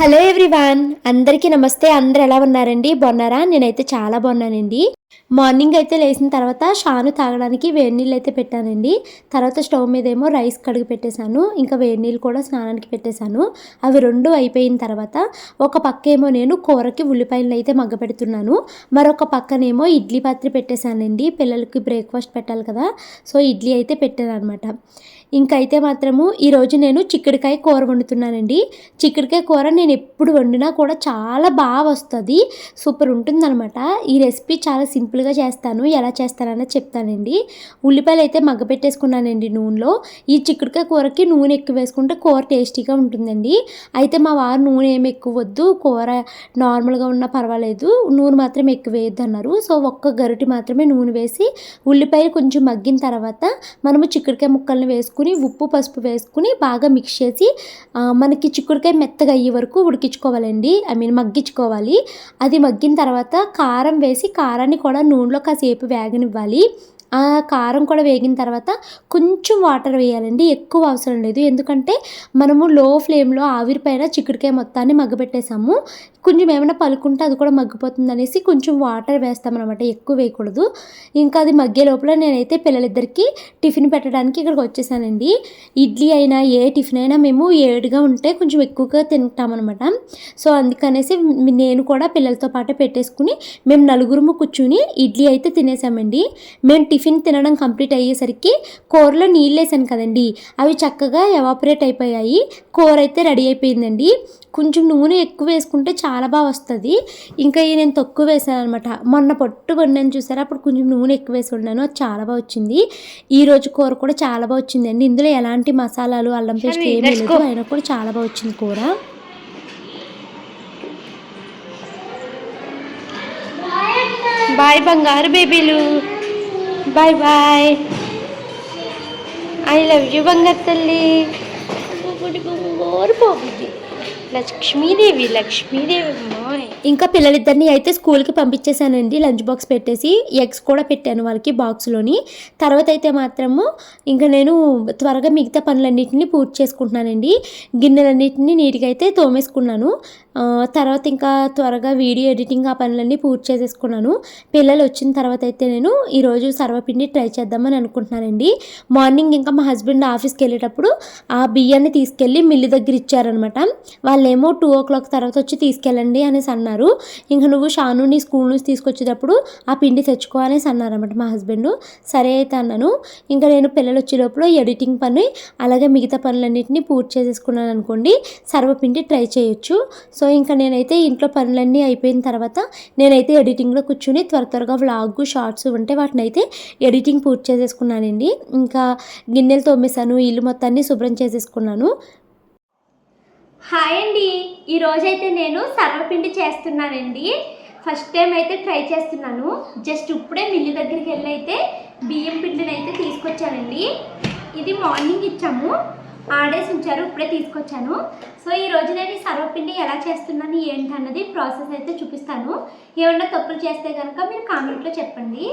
Hello everyone అందరికీ నమస్తే. అందరు ఎలా ఉన్నారండి? బాగున్నారా? నేనైతే చాలా బాగున్నానండి. మార్నింగ్ అయితే లేచిన తర్వాత షాను తాగడానికి వేడి నీళ్ళు అయితే పెట్టానండి. తర్వాత స్టవ్ మీద ఏమో రైస్ కడిగి పెట్టేశాను. ఇంకా వేడి నీళ్ళు కూడా స్నానానికి పెట్టేశాను. అవి రెండు అయిపోయిన తర్వాత ఒక పక్క ఏమో నేను కూరకి ఉల్లిపాయలు అయితే మగ్గ పెడుతున్నాను మరొక పక్కనేమో ఇడ్లీ పాత్ర పెట్టేశానండి. పిల్లలకి బ్రేక్ఫాస్ట్ పెట్టాలి కదా. సో ఇడ్లీ అయితే పెట్టాను అనమాట ఇంకైతే మాత్రము ఈరోజు నేను చిక్కుడుకాయ కూర వండుతున్నానండి. చిక్కుడుకాయ కూర నేను ఎప్పుడు వండినా కూడా చాలా బాగా వస్తుంది. సూపర్ ఉంటుందన్నమాట. ఈ రెసిపీ చాలా సింపుల్గా చేస్తాను. ఎలా చేస్తానని చెప్తానండి. ఉల్లిపాయలు అయితే మగ్గ పెట్టేసుకున్నానండి నూనెలో. ఈ చిక్కుడుకాయ కూరకి నూనె ఎక్కువ వేసుకుంటే కూర టేస్టీగా ఉంటుందండి. అయితే మా వారు నూనె ఏమి ఎక్కువ వద్దు కూర నార్మల్గా ఉన్నా పర్వాలేదు. నూనె మాత్రం ఎక్కువ వేయద్దు అన్నారు. సో ఒక్క గరిటి మాత్రమే నూనె వేసి ఉల్లిపాయలు కొంచెం మగ్గిన తర్వాత మనము చిక్కుడుకాయ ముక్కల్ని వేసుకుని ఉప్పు పసుపు వేసుకుని బాగా మిక్స్ చేసి మనకి చిక్కుడుకాయ మెత్తగా అయ్యే వరకు ఉడికించుకోవాలండి. ఐ మీన్ మగ్గించుకోవాలి. అది మగ్గిన తర్వాత కారం వేసి కారాన్ని కూడా నూనెలో కాసేపు వేగనివ్వాలి. ఆ కారం కూడా వేగిన తర్వాత కొంచెం వాటర్ వేయాలండి. ఎక్కువ అవసరం లేదు. ఎందుకంటే మనము లో ఫ్లేమ్లో ఆవిరి పైన చిక్కుడుకాయ మొత్తాన్ని మగ్గబెట్టేసాము. కొంచెం ఏమైనా పలుకుంటే అది కూడా మగ్గిపోతుంది అనేసి కొంచెం వాటర్ వేస్తామన్నమాట. ఎక్కువ వేయకూడదు. ఇంకా అది మగ్గే లోపల నేనైతే పిల్లలిద్దరికి టిఫిన్ పెట్టడానికి ఇక్కడికి వచ్చేసానండి. ఇడ్లీ అయినా ఏ టిఫిన్ అయినా మేము ఏడుగా ఉంటే కొంచెం ఎక్కువగా తింటామన్నమాట. సో అందుకనేసి నేను కూడా పిల్లలతో పాటు పెట్టేసుకుని మేము నలుగురుము కూర్చుని ఇడ్లీ అయితే తినేసామండి. మేము టిఫిన్ తినడం కంప్లీట్ అయ్యేసరికి కూరలో నీళ్ళు వేసాను కదండి. అవి చక్కగా ఎవాపరేట్ అయిపోయాయి. కూర అయితే రెడీ అయిపోయిందండి. కొంచెం నూనె ఎక్కువ వేసుకుంటే చాలా బాగా వస్తుంది. ఇంకా ఈ నేను తక్కువ వేసాను అనమాట మొన్న పొట్టు వండాను చూసారా? అప్పుడు కొంచెం నూనె ఎక్కువ వేసి వండాను. అది చాలా బాగా వచ్చింది. ఈ రోజు కూర కూడా చాలా బాగా వచ్చిందండి. ఇందులో ఎలాంటి మసాలాలు అల్లం పేస్ట్? ఏమీ లేదు. అయినా కూడా చాలా బాగా వచ్చింది కూర. బాయ్ బంగారు బేబీలు. Bye bye. I love you బంగారు తల్లి. బొంగోరు బొబ్బుడి లక్ష్మీదేవి లక్ష్మీదేవి అమ్మాయి ఇంకా పిల్లలిద్దరిని అయితే స్కూల్కి పంపించేశానండి. లంచ్ బాక్స్ పెట్టేసి ఎగ్స్ కూడా పెట్టాను వాళ్ళకి బాక్స్లోని. తర్వాత అయితే మాత్రము ఇంకా నేను త్వరగా మిగతా పనులన్నింటినీ పూర్తి చేసుకుంటున్నానండి. గిన్నెలన్నింటినీ నీట్గా అయితే తోమేసుకున్నాను. తర్వాత ఇంకా త్వరగా వీడియో ఎడిటింగ్ ఆ పనులన్నీ పూర్తి చేసేసుకున్నాను. పిల్లలు వచ్చిన తర్వాత అయితే నేను ఈరోజు సర్వపిండి ట్రై చేద్దామని అనుకుంటున్నానండి. మార్నింగ్ ఇంకా మా హస్బెండ్ ఆఫీస్కి వెళ్ళేటప్పుడు ఆ బియ్యాన్ని తీసుకెళ్ళి మిల్లు దగ్గర ఇచ్చారనమాట. వాళ్ళేమో టూ ఓ క్లాక్ తర్వాత వచ్చి తీసుకెళ్ళండి అనేసి అన్నారు. ఇంకా నువ్వు షానుని స్కూల్ నుంచి తీసుకొచ్చేటప్పుడు ఆ పిండి తెచ్చుకో అనేసి అన్నారన్నమాట మా హస్బెండ్. సరే అయితే అన్నాను. ఇంకా నేను పిల్లలు వచ్చే లోపల ఎడిటింగ్ పని అలాగే మిగతా పనులన్నింటినీ పూర్తి చేసేసుకున్నాను అనుకోండి సర్వపిండి ట్రై చేయొచ్చు. సో ఇంకా నేనైతే ఇంట్లో పనులన్నీ అయిపోయిన తర్వాత నేనైతే ఎడిటింగ్లో కూర్చుని త్వర త్వరగా వ్లాగ్ షార్ట్స్ ఉంటే వాటిని అయితే ఎడిటింగ్ పూర్తి చేసేసుకున్నానండి. ఇంకా గిన్నెలు తోమేశాను ఇల్లు మొత్తాన్ని శుభ్రం చేసేసుకున్నాను. హాయ్ అండి. ఈరోజైతే నేను సర్వపిండి చేస్తున్నానండి. ఫస్ట్ టైం అయితే ట్రై చేస్తున్నాను. జస్ట్ ఇప్పుడే మిల్లు దగ్గరికి వెళ్ళి అయితే బియ్యం పిండిని అయితే తీసుకొచ్చానండి. ఇది మార్నింగ్ ఇచ్చాము. ఆడేసి ఉంచారు ఇప్పుడే తీసుకొచ్చాను. సో ఈ రోజు నేను ఈ సర్వపిండి ఎలా చేస్తున్నాను ఏంటి అన్నది ప్రాసెస్ అయితే చూపిస్తాను. ఏమన్నా తప్పులు చేస్తే కనుక మీరు కామెంట్లో చెప్పండి.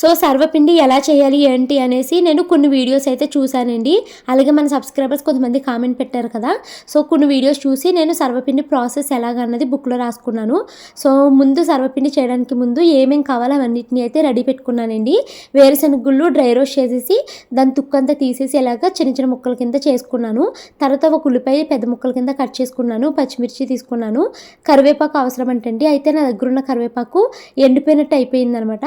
సో సర్వపిండి ఎలా చేయాలి ఏంటి అనేసి నేను కొన్ని వీడియోస్ అయితే చూశానండి. అలాగే మన సబ్స్క్రైబర్స్ కొంతమంది కామెంట్ పెట్టారు కదా. సో కొన్ని వీడియోస్ చూసి నేను సర్వపిండి ప్రాసెస్ ఎలాగన్నది బుక్లో రాసుకున్నాను. సో ముందు సర్వపిండి చేయడానికి ముందు ఏమేమి కావాలో అవన్నిటిని అయితే రెడీ పెట్టుకున్నానండి. వేరుశనగ గుళ్ళు డ్రై రోస్ట్ చేసేసి దాని తుక్కంతా తీసేసి ఇలాగ చిన్న చిన్న ముక్కల కింద చేసుకున్నాను. తర్వాత ఒక ఉల్లిపాయ పెద్ద ముక్కల కింద కట్ చేసుకున్నాను. పచ్చిమిర్చి తీసుకున్నాను. కరివేపాకు అవసరం అంటండి అయితే నా దగ్గర ఉన్న కరివేపాకు ఎండిపోయినట్టు అయిపోయిందనమాట.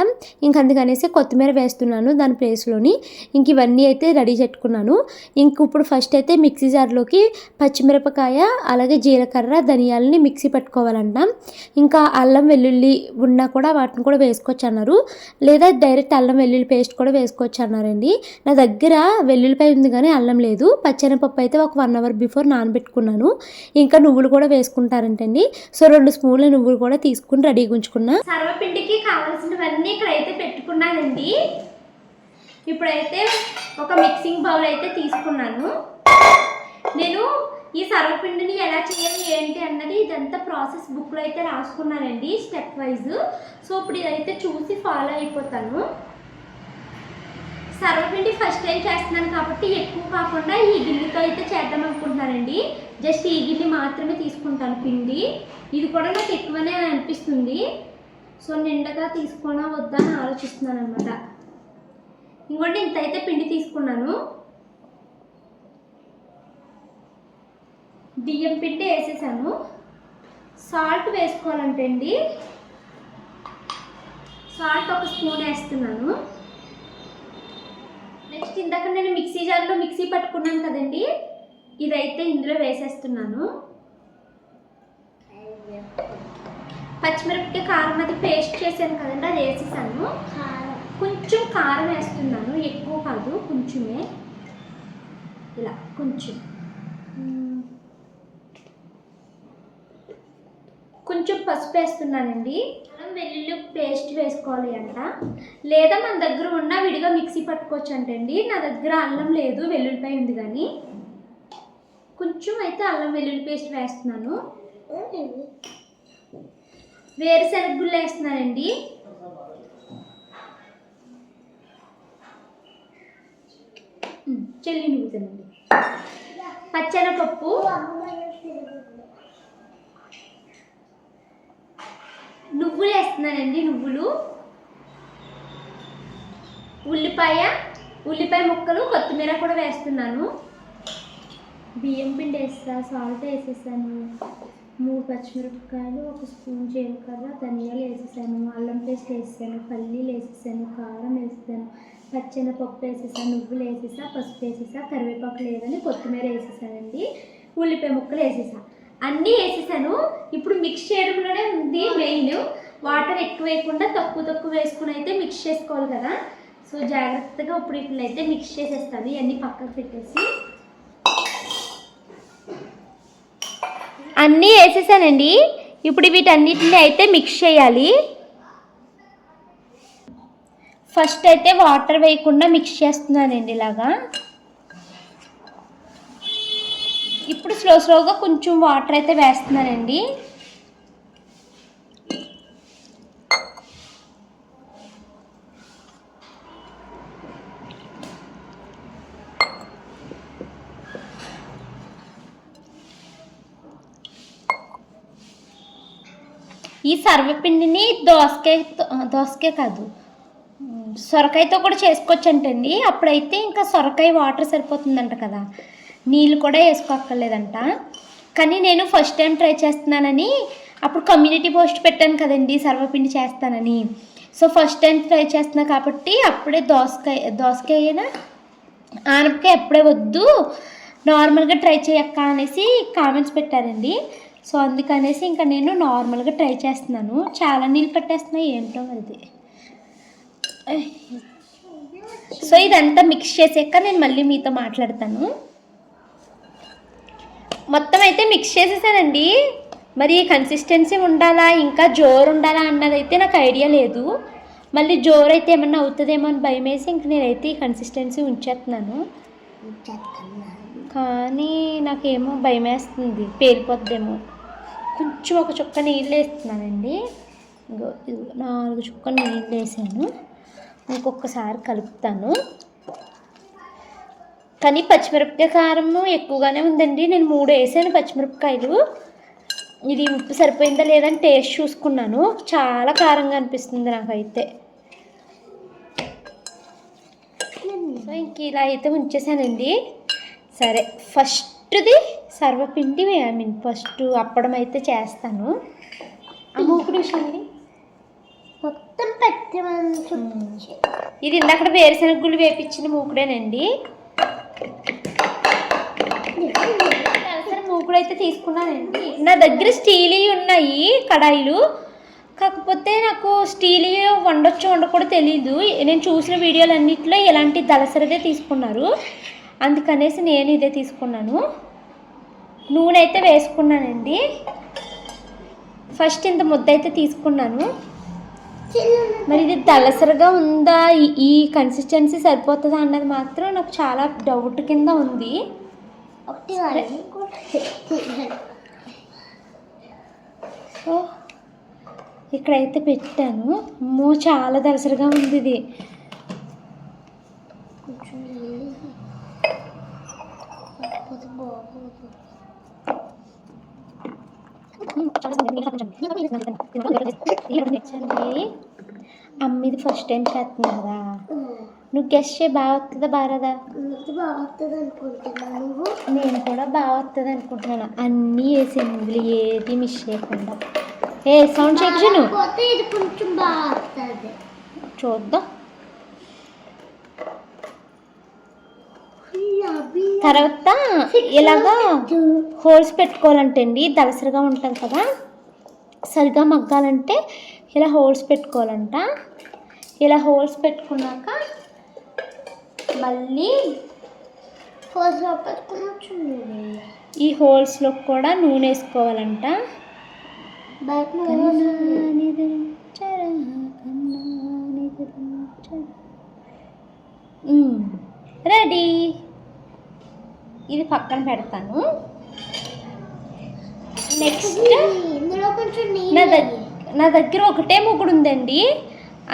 ఇంక వచ్చేసి కొత్తిమీర వేస్తున్నాను దాని ప్లేస్లోని. ఇంక ఇవన్నీ అయితే రెడీ పెట్టుకున్నాను ఇంక ఇప్పుడు ఫస్ట్ అయితే మిక్సీ జార్లోకి పచ్చిమిరపకాయ అలాగే జీలకర్ర ధనియాలని మిక్సీ పెట్టుకోవాలంట ఇంకా అల్లం వెల్లుల్లి ఉన్నా కూడా వాటిని కూడా వేసుకోవచ్చు అన్నారు లేదా డైరెక్ట్ అల్లం వెల్లుల్లి పేస్ట్ కూడా వేసుకోవచ్చు అన్నారండి నా దగ్గర వెల్లుల్లిపై ఉంది కానీ అల్లం లేదు. పచ్చనిపప్పు అయితే ఒక వన్ అవర్ బిఫోర్ నానబెట్టుకున్నాను. ఇంకా నువ్వులు కూడా వేసుకుంటారంటండి. సో రెండు స్పూన్ల నువ్వులు కూడా తీసుకుని రెడీగా ఉంచుకున్నా. సర్వపిండికి కావాల్సినవన్నీ ఇక్కడైతే పెట్టుకున్నానండి ఇప్పుడైతే ఒక మిక్సింగ్ బౌల్ అయితే తీసుకున్నాను. నేను ఈ సర్వపిండిని ఎలా చేయాలి ఏంటి అన్నది ఇదంతా ప్రాసెస్ బుక్లో అయితే రాసుకున్నానండి స్టెప్ వైజ్ సో ఇప్పుడు ఇదైతే చూసి ఫాలో అయిపోతాను. సర్వపిండి ఫస్ట్ టైం చేస్తున్నాను కాబట్టి ఎక్కువ కాకుండా ఈ గిన్నెతో అయితే చేద్దాం అనుకుంటున్నానండి. జస్ట్ ఈ గిన్నె మాత్రమే తీసుకుంటాను పిండి. ఇది కూడా నాకు ఎక్కువనే అనిపిస్తుంది. సో నిండగా తీసుకోనా వద్దా అని ఆలోచిస్తున్నాను అనమాట ఇంకోటి ఇంత అయితే పిండి తీసుకున్నాను. బియ్యం పిండి వేసేసాను. సాల్ట్ వేసుకోవాలంటే అండి. సాల్ట్ ఒక స్పూన్ వేస్తున్నాను. నెక్స్ట్ ఇందాక నేను మిక్సీ జార్లో మిక్సీ పట్టుకున్నాను కదండి. ఇదైతే ఇందులో వేసేస్తున్నాను. పచ్చిమిరపకాయ కారం అది పేస్ట్ చేశాను కదండి అది వేసేసాను. కొంచెం కారం వేస్తున్నాను ఎక్కువ కాదు కొంచెమే. ఇలా కొంచెం. కొంచెం పసుపు వేస్తున్నానండి. అల్లం వెల్లుల్లి పేస్ట్ వేసుకోవాలి అంట. లేదా మన దగ్గర ఉన్న విడిగా మిక్సీ పట్టుకోవచ్చు అంటండి నా దగ్గర అల్లం లేదు వెల్లుల్లిపాయ ఉంది కానీ. కొంచెం అయితే అల్లం వెల్లుల్లి పేస్ట్ వేస్తున్నాను. వేరుశనగ గుళ్ళు వేస్తున్నానండి చెల్లి నువ్వు తినండి. పచ్చెనపప్పు. నువ్వులు వేస్తున్నానండి నువ్వులు. ఉల్లిపాయ ఉల్లిపాయ ముక్కలు కొత్తిమీర కూడా వేస్తున్నాను. బియ్యం పిండి వేస్తా సాల్ట్ వేసేసాను. మూడు పచ్చిమిరపకాయలు ఒక స్పూన్ జీలకర్ర ధనియాలు వేసేసాను అల్లం పేస్ట్ వేసేసాను పల్లీలు వేసేసాను కారం వేసేసాను పచ్చెనపప్పు వేసేసాను నువ్వులు వేసేసా పసుపు వేసేసా కరివేపాకు లేదని కొత్తిమీర వేసేసానండి ఉల్లిపాయ ముక్కలు వేసేసా. అన్నీ వేసేసాను. ఇప్పుడు మిక్స్ చేయడంలోనే ఉంది మెయిన్. వాటర్ ఎక్కువ వేయకుండా తక్కువ తక్కువ వేసుకుని అయితే మిక్స్ చేసుకోవాలి కదా. సో జాగ్రత్తగా ఇప్పుడు ఇట్లయితే మిక్స్ చేసేస్తాను. ఇవన్నీ పక్కకు పెట్టేసి అన్నీ వేసేసానండి. ఇప్పుడు వీటన్నిటిని అయితే మిక్స్ చేయాలి. ఫస్ట్ అయితే వాటర్ వేయకుండా మిక్స్ చేస్తున్నానండి ఇలాగా. ఇప్పుడు స్లో స్లోగా కొంచెం వాటర్ అయితే వేస్తున్నానండి. ఈ సర్వపిండిని దోసకాయ దోసకాయ కాదు సొరకాయతో కూడా చేసుకోవచ్చు అంటండి అప్పుడైతే ఇంకా సొరకాయ వాటర్ సరిపోతుందంట కదా నీళ్ళు కూడా వేసుకోక్కర్లేదంట. కానీ నేను ఫస్ట్ టైం ట్రై చేస్తున్నానని అప్పుడు కమ్యూనిటీ పోస్ట్ పెట్టాను కదండి సర్వపిండి చేస్తానని. సో ఫస్ట్ టైం ట్రై చేస్తున్నా కాబట్టి అప్పుడే దోసకాయ దోసకాయ అయినా ఆనపకాయ అప్పుడే వద్దు నార్మల్గా ట్రై చేయక్క అనేసి కామెంట్స్ పెట్టారండి. సో అందుకనేసి ఇంకా నేను నార్మల్గా ట్రై చేస్తున్నాను. చాలా నీళ్ళు పట్టేస్తున్నాయి ఏంటో అది. సో ఇదంతా మిక్స్ చేసాక నేను మళ్ళీ మీతో మాట్లాడతాను. మొత్తం అయితే మిక్స్ చేసేసానండి. మరి కన్సిస్టెన్సీ ఉండాలా? ఇంకా జోరు ఉండాలా అన్నదైతే నాకు ఐడియా లేదు. మళ్ళీ జోరు అయితే ఏమన్నా అవుతుందేమో అని భయం వేసి ఇంక నేనైతే ఈ కన్సిస్టెన్సీ ఉంచేస్తున్నాను. కానీ నాకేమో భయం వేస్తుంది పేలిపోద్దేమో. కొంచెం ఒక చుక్క నీళ్ళు వేస్తున్నానండి. నాలుగు చుక్క నీళ్ళు వేసాను. ఇంకొకసారి కలుపుతాను. కానీ పచ్చిమిరపకాయ కారం ఎక్కువగానే ఉందండి. నేను మూడు వేసాను పచ్చిమిరపకాయలు. ఇది ఉప్పు సరిపోయిందా లేదని టేస్ట్ చూసుకున్నాను. చాలా కారంగా అనిపిస్తుంది నాకైతే. సో ఇంక ఇలా అయితే ఉంచేసానండి. సరే ఫస్ట్ది సర్వపిండి ఐ మీన్ ఫస్ట్ అప్పడం అయితే చేస్తాను. ఆ మూకుడు విషయండి మొత్తం ఇది ఇందాక వేరుశనగ గుళ్ళు వేపించిన మూకుడేనండి. మూకుడు అయితే తీసుకున్నానండి. నా దగ్గర స్టీల్ ఉన్నాయి కడాయిలు. కాకపోతే నాకు స్టీల్ వండొచ్చు వండకూడదు తెలీదు. నేను చూసిన వీడియోలు అన్నింటిలో ఇలాంటి దళసరిదే తీసుకున్నారు. అందుకనేసి నేను ఇదే తీసుకున్నాను. నూనె అయితే వేసుకున్నానండి. ఫస్ట్ ఇంత ముద్ద అయితే తీసుకున్నాను. మరి ఇది దళసరిగా ఉందా? ఈ- ఈ కన్సిస్టెన్సీ సరిపోతుందా అన్నది మాత్రం నాకు చాలా డౌట్ కింద ఉంది. ఒకటి సో ఇక్కడైతే పెట్టాను. అమ్మో చాలా దలసరిగా ఉంది ఇది. కొంచెం నీళ్ళు లేకపోతే బాగోదు చల్లి అమ్మ ఇది ఫస్ట్ టైం చేస్తుంది కదా నువ్వు గెస్ట్ చేయి బాగా వస్తుందా బారాదా నువ్వు నేను కూడా బాగా వస్తుంది అనుకుంటున్నాను. అన్నీ వేసాను ఇందులో ఏది మిస్ చేయకుండా. ఏ సౌండ్ బాగా వస్తుంది. చూద్దాం. తర్వాత ఇలాగా హోల్స్ పెట్టుకోవాలంటండి దలసరిగా ఉంటుంది కదా. సరిగా మగ్గాలంటే ఇలా హోల్స్ పెట్టుకోవాలంట. ఇలా హోల్స్ పెట్టుకున్నాక మళ్ళీ ఫస్ట్ పెట్టుకుని ఈ హోల్స్లో కూడా నూనె వేసుకోవాలంట. రెడీ. ఇది పక్కన పెడతాను. నెక్స్ట్ ఇందులో కొంచెం నా దగ్గర నా దగ్గర ఒకటే ముగ్గుడు ఉందండి.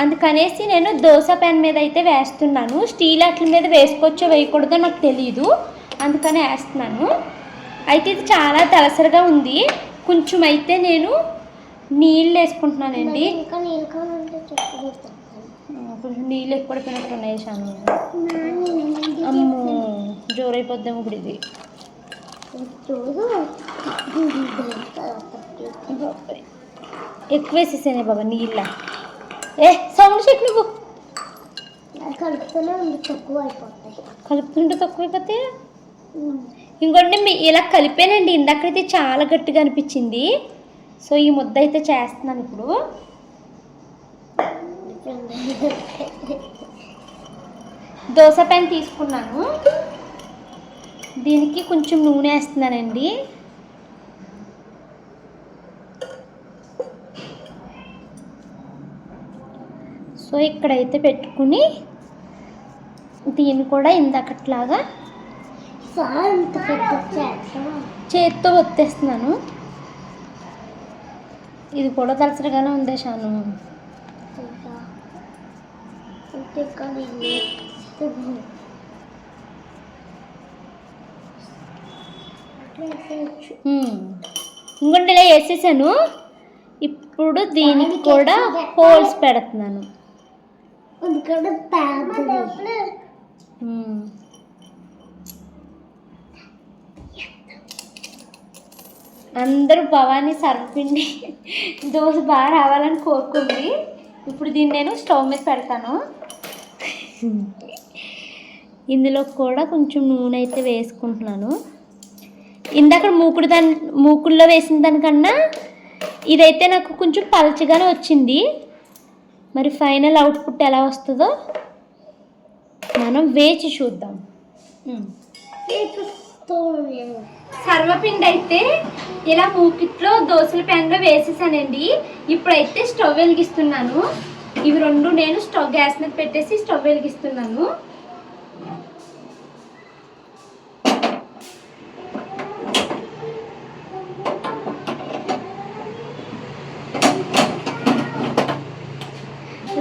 అందుకనేసి నేను దోశ ప్యాన్ మీద అయితే వేస్తున్నాను. స్టీల్ అట్ల మీద వేసుకోవచ్చో వేయకూడదో నాకు తెలియదు అందుకని వేస్తున్నాను. అయితే ఇది చాలా దలసరిగా ఉంది. కొంచెం అయితే నేను నీళ్ళు వేసుకుంటున్నానండి ఇంకా నీళ్ళు కావాలంటే చెప్పు కొంచెం నీళ్ళు ఎక్కువ పడిపోయినట్టు ఉన్నాయి చాను అమ్మో జోరైపోద్దాం ఇప్పుడు ఇది. ఎక్కువ వేసేసానే బాబా నీళ్ళ. ఏ సౌండ్ చెక్ నువ్వు. కలుపుతూనే ఉంది తక్కువ అయిపోతాయి. కలుపుతుంటే తక్కువైపోతే ఇంకోటి మీ ఇలా కలిపానండి. ఇందాకైతే చాలా గట్టిగా అనిపించింది. సో ఈ ముద్ద అయితే చేస్తున్నాను ఇప్పుడు. దోశ ప్యాన్ తీసుకున్నాను. దీనికి కొంచెం నూనె వేస్తున్నానండి. సో ఇక్కడైతే పెట్టుకుని దీన్ని కూడా ఇందాకట్లాగా చేత్తో. ఒత్తేస్తున్నాను. ఇది కూడా దలసరిగానే ఉంది షాను ఇంకా ఇంకొంటే ఇలా వేసేసాను ఇప్పుడు దీనికి కూడా హోల్స్ పెడుతున్నాను. అందరూ భవానీ సర్వపిండి దోశ బాగా రావాలని కోరుకుంది. ఇప్పుడు దీన్ని నేను స్టవ్ మీద పెడతాను. ఇందులో కూడా కొంచెం నూనె అయితే వేసుకుంటున్నాను. ఇందాక మూకుడు దాని మూకుల్లో వేసిన దానికన్నా ఇదైతే నాకు కొంచెం పలచగానే వచ్చింది. మరి ఫైనల్ అవుట్పుట్ ఎలా వస్తుందో మనం వేచి చూద్దాం. సర్వపిండి అయితే ఇలా మూకిట్లో దోశల ప్యాన్లో వేసేసానండి. ఇప్పుడైతే స్టవ్ వెలిగిస్తున్నాను. ఇవి రెండు నేను స్టవ్ గ్యాస్ మీద పెట్టేసి స్టవ్ వెలిగిస్తున్నాను.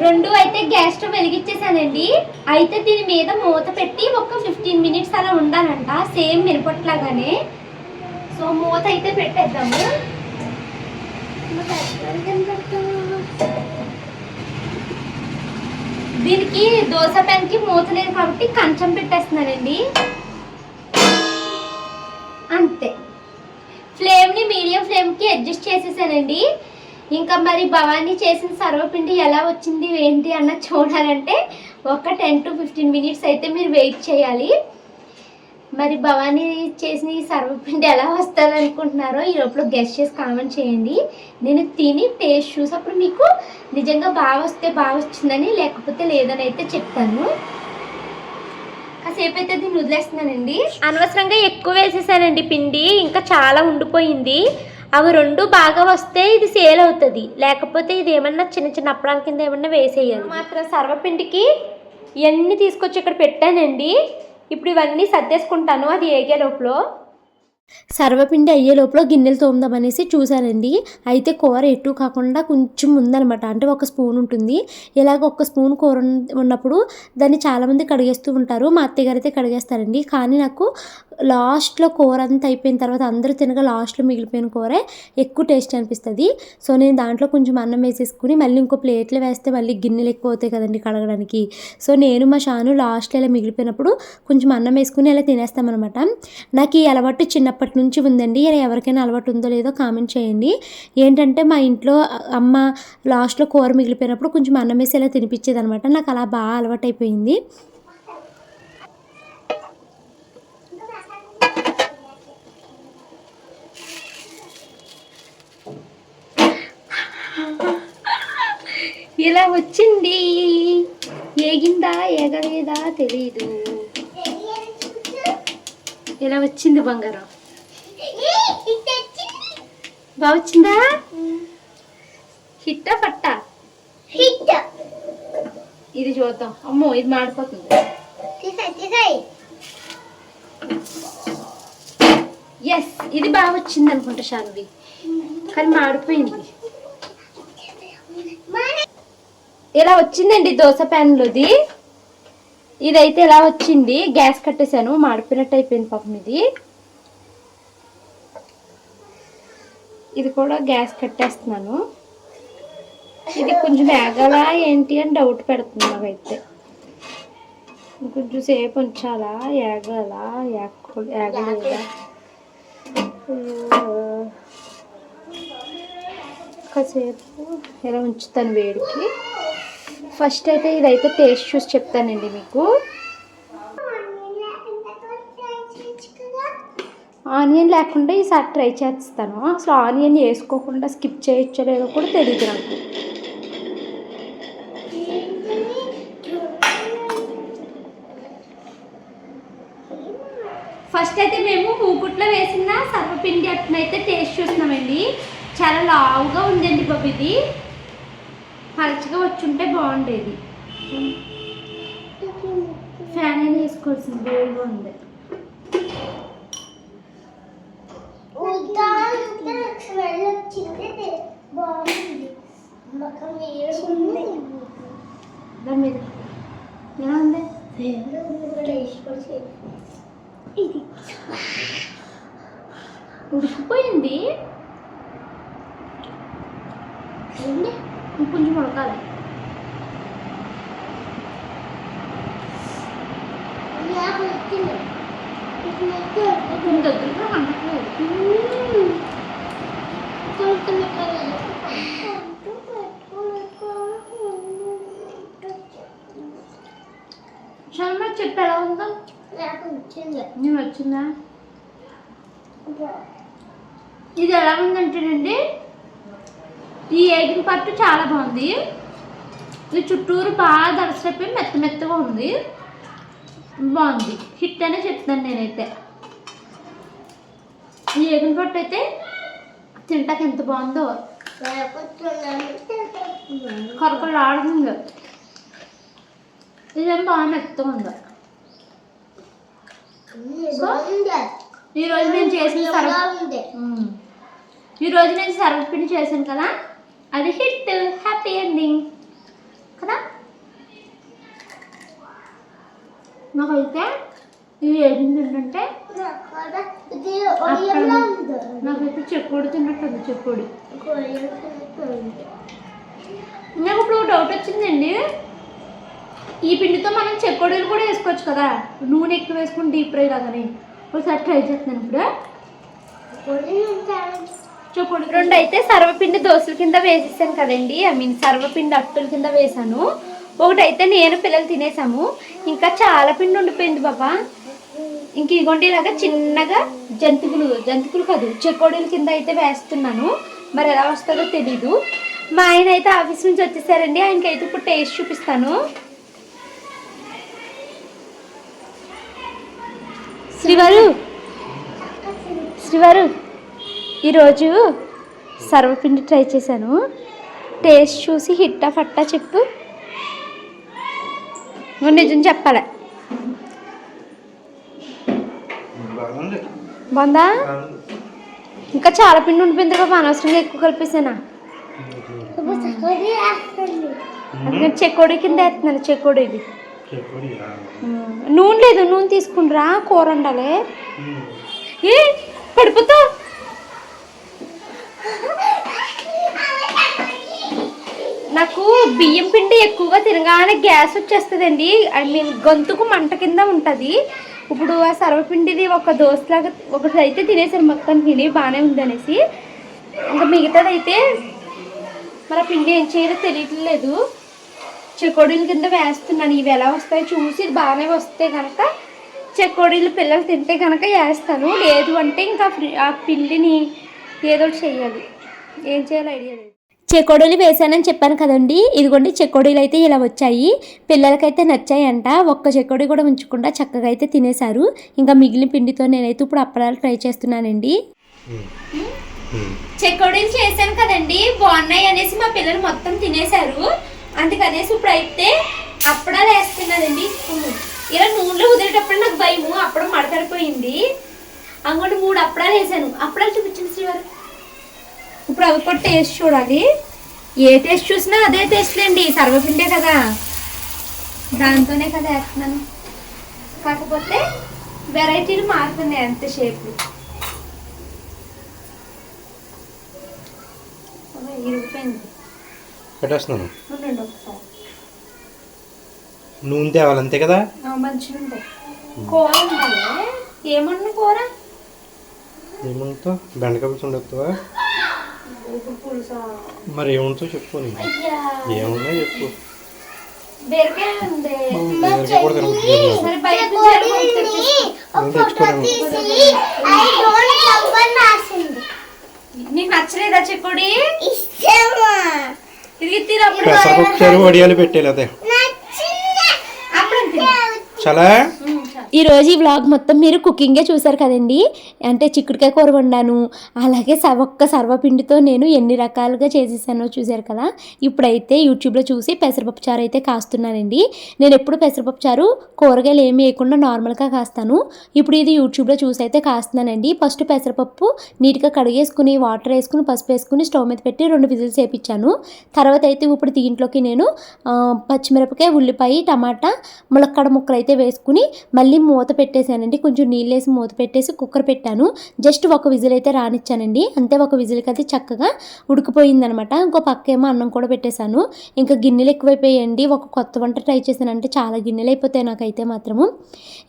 రెండు అయితే గ్యాస్ స్టవ్ వెలిగించేసానండి అయితే దీని మీద మూత పెట్టి ఒక ఫిఫ్టీన్ మినిట్స్ అలా ఉండాలంట సేమ్ మిరపట్లాగానే. సో మూత అయితే పెట్టేద్దాము మరి ఎట్లా ఏం పెడతావు? దీనికి దోశ పెనకి మూత లేదు కాబట్టి కంచం పెట్టేస్తున్నానండి. అంతే. ఫ్లేమ్ని మీడియం ఫ్లేమ్కి అడ్జస్ట్ చేసేసానండి. ఇంకా మరి భవానీ చేసిన సర్వపిండి ఎలా వచ్చింది ఏంటి అన్న చూడాలంటే ఒక టెన్ టు ఫిఫ్టీన్ మినిట్స్ అయితే మీరు వెయిట్ చేయాలి. మరి భవానీ చేసిన ఈ సర్వపిండి ఎలా వస్తుంది అనుకుంటున్నారో ఈ లోపల గెస్ట్ చేసి కామెంట్ చేయండి. నేను తిని టేస్ట్ చూసప్పుడు మీకు నిజంగా బాగా వస్తే బాగా వచ్చిందని లేకపోతే లేదని అయితే చెప్తాను కాసేపు అయితే దీన్ని వదిలేస్తున్నానండి. అనవసరంగా ఎక్కువ వేసేసానండి పిండి ఇంకా చాలా ఉండిపోయింది. అవి రెండు బాగా వస్తే ఇది సేల్ అవుతుంది. లేకపోతే ఇది ఏమన్నా చిన్న చిన్న అప్పడాల కింద ఏమన్నా వేసేయాలి. మాత్రం సర్వపిండికి ఇవన్నీ తీసుకొచ్చి ఇక్కడ పెట్టానండి. ఇప్పుడు ఇవన్నీ సర్దేసుకుంటాను. అది ఏగే లోపల? సర్వపిండి అయ్యే లోపల గిన్నెలు తోమదామనేసి చూశానండి. అయితే కూర ఎటు కాకుండా కొంచెం ఉందనమాట అంటే ఒక స్పూన్ ఉంటుంది. ఇలాగ ఒక స్పూన్ కూర ఉన్నప్పుడు దాన్ని చాలామంది కడిగేస్తూ ఉంటారు. మా అత్తగారు అయితే కడిగేస్తారండి. కానీ నాకు లాస్ట్లో కూర అంతా అయిపోయిన తర్వాత అందరూ తినగా లాస్ట్లో మిగిలిపోయిన కూరే ఎక్కువ టేస్ట్ అనిపిస్తుంది. సో నేను దాంట్లో కొంచెం అన్నం వేసేసుకుని మళ్ళీ ఇంకో ప్లేట్లో వేస్తే మళ్ళీ గిన్నెలు ఎక్కువ అవుతాయి కదండి కడగడానికి. సో నేను మా షాను లాస్ట్లో ఇలా మిగిలిపోయినప్పుడు కొంచెం అన్నం వేసుకుని ఇలా తినేస్తామన్నమాట. నాకు ఈ అలవాటు చిన్నప్పటి నుంచి ఉందండి. ఇలా ఎవరికైనా అలవాటు ఉందో లేదో కామెంట్ చేయండి. ఏంటంటే మా ఇంట్లో అమ్మ లాస్ట్లో కూర మిగిలిపోయినప్పుడు కొంచెం అన్నం వేసి ఇలా తినిపించేది అనమాట నాకు అలా బాగా అలవాటు అయిపోయింది ఇలా వచ్చింది. ఏగిందా ఏగలేదా తెలీదు. ఇలా వచ్చింది బంగారం. బాగా వచ్చిందా హిట్టా పట్టా? ఇది చూద్దాం. అమ్మో ఇది మాడిపోతుంది. ఎస్ ఇది బాగా వచ్చింది అనుకుంటా శాన్వి. కానీ మాడిపోయింది. ఇలా వచ్చిందండి దోశ ప్యాన్లోది. ఇదైతే ఇలా వచ్చింది. గ్యాస్ కట్టేశాను. మాడిపోయినట్టు అయిపోయింది పాపం ఇది. ఇది కూడా గ్యాస్ కట్టేస్తున్నాను. ఇది కొంచెం వేగాలా ఏంటి అని డౌట్ పెడుతుంది నాకైతే కొంచెం సేపు ఉంచాలా? ఏగాలా? ఏగ- ఏగలేదా? కాసేపు ఇలా ఉంచుతాను వేడికి. ఫస్ట్ అయితే ఇదైతే టేస్ట్ చూసి చెప్తానండి మీకు. ఆనియన్ లేకుండా ఈసారి ట్రై చేస్తాను. అసలు ఆనియన్ వేసుకోకుండా స్కిప్ చేయొచ్చో లేదో కూడా తెలియదు నాకు. ఫస్ట్ అయితే మేము మూకుట్లో వేసిన సర్వపిండి అట్నైతే టేస్ట్ చూస్తున్నామండి చాలా లావుగా ఉందండి బాబు ఇది. పలచగా వచ్చుంటే బాగుండేది. ఫ్యాన్ అయినా వేసుకోవాల్సింది వేడిగా ఉంది. దాని మీద ఎలా ఉంది ఉడికిపోయింది ఇంకొంచెం ఉడకాలి కొంచెం దగ్గరగా వండట్లేదు శర్మ చెప్పు ఎలా ఉందో నేను వచ్చిందా ఇది ఎలా ఉందంటేనండి ఈ ఏగిన పట్టు చాలా బాగుంది ఇది చుట్టూరు బాగా దరసపోయి మెత్త మెత్తగా ఉంది బాగుంది. హిట్ అనే చెప్తాను నేనైతే. ఈ ఏగిన పట్టు అయితే తింటాక ఎంత బాగుందో. కరకలు ఆడుతుంది. ఇదేం బాగా మెత్తగా ఉందో. ఈ రోజు నేను చేసిన సర్వ మ్మ్. ఈ రోజు నేను సర్వపిండి చేశాను కదా. అది హిట్ హ్యాపీ ఎండింగ్. కదా? నాకైతే ఇది ఏం తింటుంటే నాకైతే చెప్పుడు తిన్నట్టుంది చెప్పుడు నాకు ఇప్పుడు డౌట్ వచ్చిందండి. ఈ పిండితో మనం చెక్కడీలు కూడా వేసుకోవచ్చు కదా? నూనె ఎక్కువ వేసుకుని డీప్ ఫ్రై లాగానే. ఒకసారి ట్రై చేస్తున్నాను ఇప్పుడు. చెప్పుడు రెండు అయితే సర్వపిండి దోశల కింద వేసేసాను కదండి. ఐ మీన్ సర్వపిండి అట్టుల కింద వేసాను. ఒకటైతే నేను పిల్లలు తినేసాము. ఇంకా చాలా పిండి ఉండిపోయింది బాబా. ఇంక ఇదిగోండి ఇలాగా చిన్నగా జంతికలు జంతికలు కాదు చెకోడీల కింద అయితే వేస్తున్నాను. మరి ఎలా వస్తుందో తెలీదు. మా ఆయన అయితే ఆఫీస్ నుంచి వచ్చేసారండి. ఆయనకైతే ఇప్పుడు టేస్ట్ చూపిస్తాను. శ్రీవారు శ్రీవారు ఈరోజు సర్వపిండి ట్రై చేశాను. టేస్ట్ చూసి హిట్టా ఫట్టా చెప్పు. నువ్వు నిజం చెప్పాలి. బాగుంది. ఇంకా చాలా పిండి ఉండిపోయింది బాబా అనవసరంగా ఎక్కువ కలిపేసానా? చెకోడి కింద వేస్తున్నాను చెకోడి ఇది. నూనె లేదు నూనె తీసుకుండ్రా కూర ఉండాలి ఏ పడిపోతా నాకు బియ్యం పిండి ఎక్కువగా తినగానే గ్యాస్ వచ్చేస్తుందండి. ఐ మీన్ గొంతుకు మంట కింద ఉంటుంది. ఇప్పుడు ఆ సర్వపిండిది ఒక దోశలాగా ఒకటి అయితే తినేసాను మొత్తం తిని బాగానే ఉందనేసి. ఇంకా మిగతాది అయితే మరి పిండి ఏం చేయాలో తెలియట్లేదు. చెకోడీల కింద వేస్తున్నాను. ఇవి ఎలా వస్తాయో చూసి బాగానే వస్తే కనుక చెకోడీలు పిల్లలు తింటే కనుక వేస్తాను. లేదు అంటే ఇంకా ఆ పిండిని ఏదో ఒకటి చేయాలి. ఏం చేయాలో ఐడియా లేదు. చెకోడీలు వేసానని చెప్పాను కదండి. ఇదిగోండి చెకోడీలు అయితే ఇలా వచ్చాయి. పిల్లలకైతే నచ్చాయంట. ఒక్క చెకోడీ కూడా ఉంచకుండా చక్కగా అయితే తినేశారు. ఇంకా మిగిలిన పిండితో నేనైతే ఇప్పుడు అప్పడాలు ట్రై చేస్తున్నానండి. చెకోడీలు చేశాను కదండి. బాగున్నాయి అనేసి మా పిల్లలు మొత్తం తినేశారు. అందుకనేసి ఇప్పుడు అయితే అప్పడాలు వేస్తున్నానండి. ఇలా నూనెలో వదిలేటప్పుడు నాకు భయము. అప్పుడు మడతడిపోయింది అంగోటి మూడు అప్పడాలు వేసాను అప్పడాలు చూపించింది శ్రీవారు. ఇప్పుడు అవి కూడా టేస్ట్ చూడాలి. ఏ టేస్ట్ చూసినా అదే టేస్ట్ లేండి. సర్వపిండే కదా. దాంతోనే కదా వేస్తున్నాను. కాకపోతే వెరైటీలు మారుతున్నాయి అంత షేప్లు ఇరిగిపోయింది. పెట్టేస్తున్నాను. నూనె తేవాలి అంతే కదా? మంచిగా ఉంటాయి కూర ఉండాలి. ఏమన్నా కూర? ఏముంటుందో బెండకాయ పులుసా మరి ఏముంటుందో చెప్పు నీకు. ఏమున్నా చెప్పు. నీకు నచ్చలేదా చెక్కుడి పెసరపప్పు వడియాలు పెట్టేది అదే. చాలా? ఈరోజు ఈ వ్లాగ్ మొత్తం మీరు కుకింగే చూసారు కదండి? అంటే చిక్కుడుకాయ కూర వండాను అలాగే ఒక్క సర్వపిండితో నేను ఎన్ని రకాలుగా చేసేసానో చూసారు కదా? ఇప్పుడైతే యూట్యూబ్లో చూసి పెసరపప్పు చారు అయితే కాస్తున్నానండి. నేను ఎప్పుడు పెసరపప్పు చారు కూరగాయలు ఏమి వేయకుండా నార్మల్గా కాస్తాను. ఇప్పుడు ఇది యూట్యూబ్లో చూసి అయితే కాస్తున్నానండి. ఫస్ట్ పెసరపప్పు నీట్గా కడిగేసుకుని వాటర్ వేసుకుని పసుపు వేసుకుని స్టవ్ మీద పెట్టి రెండు విజిల్స్ వేపించాను. తర్వాత అయితే ఇప్పుడు దీంట్లోకి నేను పచ్చిమిరపకాయ ఉల్లిపాయ టమాటా ములక్కడ ముక్కలు అయితే వేసుకుని మళ్ళీ మూత పెట్టేశానండి. కొంచెం నీళ్ళు వేసి మూత పెట్టేసి కుక్కర్ పెట్టాను. జస్ట్ ఒక విజిల్ అయితే రానిచ్చానండి. అంతే ఒక విజిల్కి అది చక్కగా ఉడికిపోయిందనమాట. ఇంకో పక్క ఏమో అన్నం కూడా పెట్టేశాను. ఇంకా గిన్నెలు ఎక్కువైపోయాయండి. ఒక కొత్త వంట ట్రై చేశానంటే చాలా గిన్నెలు అయిపోతాయి నాకైతే మాత్రము.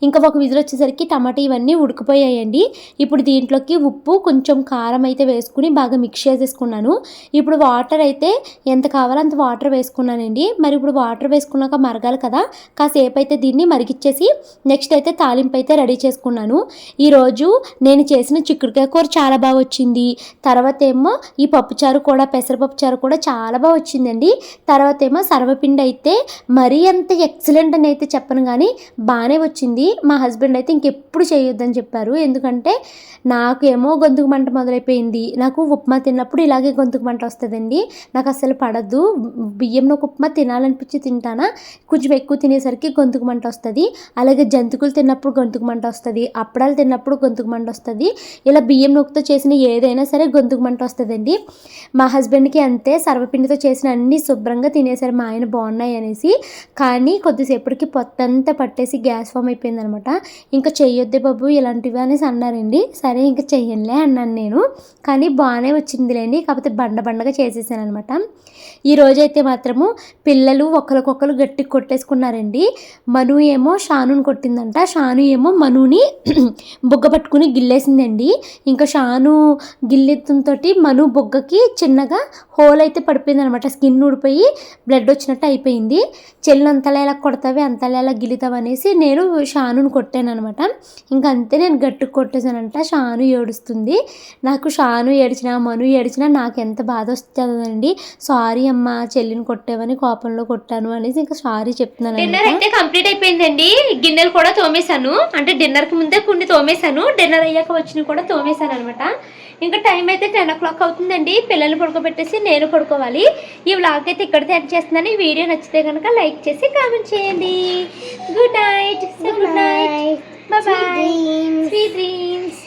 ఇంకా ఒక విజిల్ వచ్చేసరికి టమాటా ఇవన్నీ ఉడికిపోయాయండి. ఇప్పుడు దీంట్లోకి ఉప్పు కొంచెం కారం అయితే వేసుకుని బాగా మిక్స్ చేసేసుకున్నాను. ఇప్పుడు వాటర్ అయితే ఎంత కావాలో అంత వాటర్ వేసుకున్నానండి. మరి ఇప్పుడు వాటర్ వేసుకున్నాక మరగాలి కదా. కాసేపు అయితే దీన్ని మరిగిచ్చేసి నెక్స్ట్ అయితే తాలింపు అయితే రెడీ చేసుకున్నాను. ఈరోజు నేను చేసిన చిక్కుడుకాయ కూర చాలా బాగా వచ్చింది. తర్వాత ఏమో ఈ పప్పుచారు కూడా పెసరపప్పు చారు కూడా చాలా బాగా వచ్చిందండి. తర్వాత ఏమో సర్వపిండి అయితే మరీ అంత ఎక్సలెంట్ అని అయితే చెప్పను కానీ బాగానే వచ్చింది. మా హస్బెండ్ అయితే ఇంకెప్పుడు చేయొద్దని చెప్పారు. ఎందుకంటే నాకేమో గొంతుకు మంట మొదలైపోయింది. నాకు ఉప్మా తిన్నప్పుడు ఇలాగే గొంతుకు మంట వస్తుందండి. నాకు అసలు పడద్దు బియ్యంలో ఉప్మా తినాలనిపించి తింటానా? కొంచెం ఎక్కువ తినేసరికి గొంతుకు మంట వస్తుంది. అలాగే పప్పులు తిన్నప్పుడు గొంతుకు మంట వస్తుంది అప్పడాలు తిన్నప్పుడు గొంతుకు మంట వస్తుంది ఇలా బియ్యం నొక్కుతో చేసిన ఏదైనా సరే గొంతుకు మంట వస్తుందండి. మా హస్బెండ్కి అంతే సర్వపిండితో చేసిన అన్ని శుభ్రంగా తినేసారు మా ఆయన బాగున్నాయి అనేసి. కానీ కొద్దిసేపటికి పొత్తంతా పట్టేసి గ్యాస్ ఫామ్ అయిపోయింది అనమాట ఇంకా చెయ్యొద్దే బాబు ఇలాంటివి అనేసి అన్నారండి. సరే ఇంకా చెయ్యనులే అన్నాను నేను. కానీ బాగానే వచ్చిందిలేండి కాకపోతే బండ బండగా చేసేసాను అనమాట ఈ మాత్రము పిల్లలు ఒకరికొకరు గట్టి కొట్టేసుకున్నారండి. మను ఏమో షానుని కొట్టిందంట షాను ఏమో మనుని బుగ్గ పట్టుకుని గిల్లేసిందండి. ఇంకా షాను గిల్లెత్తంతో మను బుగ్గకి చిన్నగా హోల్ అయితే పడిపోయింది అనమాట. స్కిన్ ఊడిపోయి బ్లడ్ వచ్చినట్టు అయిపోయింది. చెల్లి అంతలా ఎలా కొడతావి అంతలా ఎలా గిలుతావు అనేసి నేను షానుని కొట్టాను అనమాట. ఇంకా అంతే నేను గట్టుకు కొట్టేశానంట. షాను ఏడుస్తుంది. నాకు షాను ఏడిచినా మను ఏడిచినా నాకు ఎంత బాధ వస్తుందండి. సారీ అమ్మ చెల్లిని కొట్టావని కోపంలో కొట్టాను అనేసి ఇంకా సారీ చెప్తున్నాను అయితే కంప్లీట్ అయిపోయిందండి. గిన్నెలు కూడా తోమేశాను. అంటే డిన్నర్కి ముందే కొన్ని తోమేశాను. డిన్నర్ అయ్యాక వచ్చినవి కూడా తోమేశాను అనమాట ఇంకా టైం అయితే టెన్ ఓ క్లాక్ అవుతుందండి. పిల్లల్ని పడుకోబెట్టేసి నేను పడుకోవాలి. ఈ వ్లాగ్ అయితే ఇక్కడితే యాడ్ చేస్తున్నాను. ఈ వీడియో నచ్చితే కనుక లైక్ చేసి కామెంట్ చేయండి. Good night good night bye sweet dreams